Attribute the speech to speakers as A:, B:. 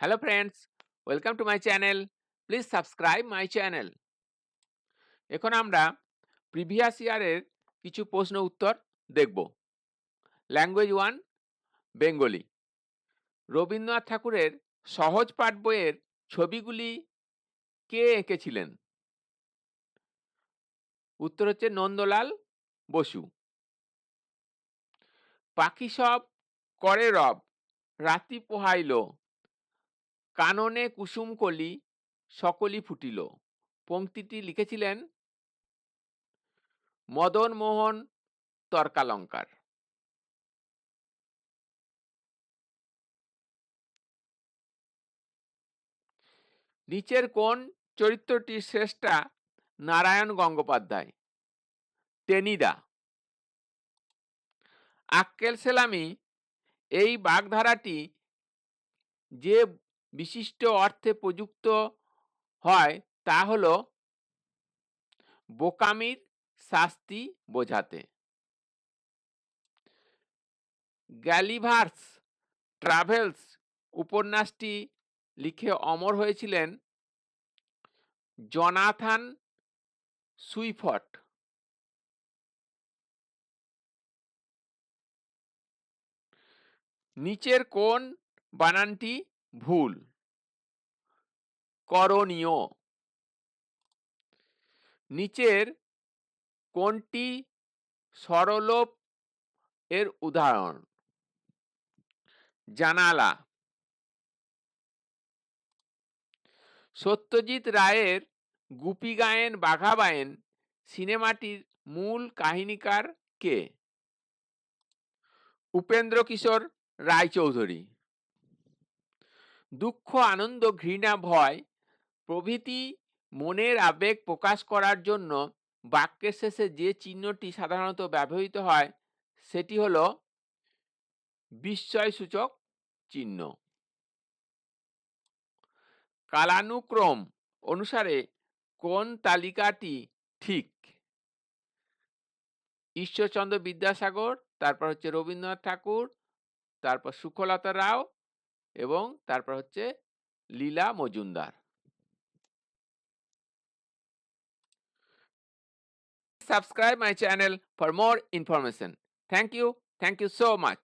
A: Hello friends, welcome to my channel. Please subscribe my channel. এখন আমরা previous ইয়ারের কিছু প্রশ্ন উত্তর দেখব। ল্যাঙ্গুয়েজ ওয়ান বেঙ্গলি রবীন্দ্রনাথ ঠাকুরের সহজ পাঠ বইয়ের ছবিগুলি কে এঁকেছিলেন? উত্তর হচ্ছে নন্দলাল বসু। পাখি সব করে রব রাতি পোহাইল। কাননে কুসুম কলি সকলই ফুটিল। পংক্তিটি লিখেছিলেন মদন মোহন তর্কালঙ্কার। নিচের কোন চরিত্রটির শ্রেষ্ঠা নারায়ণ গঙ্গোপাধ্যায়। টেনিদা আক্কেল সেলামি, এই বাগধারাটি যে বিশিষ্ট অর্থে প্রযুক্ত হয় তা হল বোকামির শাস্তি বোঝাতে। গ্যালিভার্স ট্রাভেলস উপন্যাসটি লিখে অমর হয়েছিলেন জনাথান সুইফট। নিচের কোন বানানটি ভুল। করণীয়। নিচের কোনটি সরলোপ এর উদাহরণ? জানালা। সত্যজিৎ রায়ের গুপি গায়েন, বাঘা বায়েন সিনেমাটির মূল কাহিনীকার কে? উপেন্দ্র কিশোর রায়চৌধুরী। দুঃখ, আনন্দ, ঘৃণা, ভয় প্রভৃতি মনের আবেগ প্রকাশ করার জন্য বাক্যের শেষে যে চিহ্নটি সাধারণত ব্যবহৃত হয়, সেটি হল বিস্ময়সূচক চিহ্ন। কালানুক্রম অনুসারে কোন তালিকাটি ঠিক? ঈশ্বরচন্দ্র বিদ্যাসাগর, তারপর হচ্ছে রবীন্দ্রনাথ ঠাকুর, তারপর সুখলতা রাও এবং তারপর হচ্ছে Leela Majumdar. Subscribe my channel for more information thank you thank you so much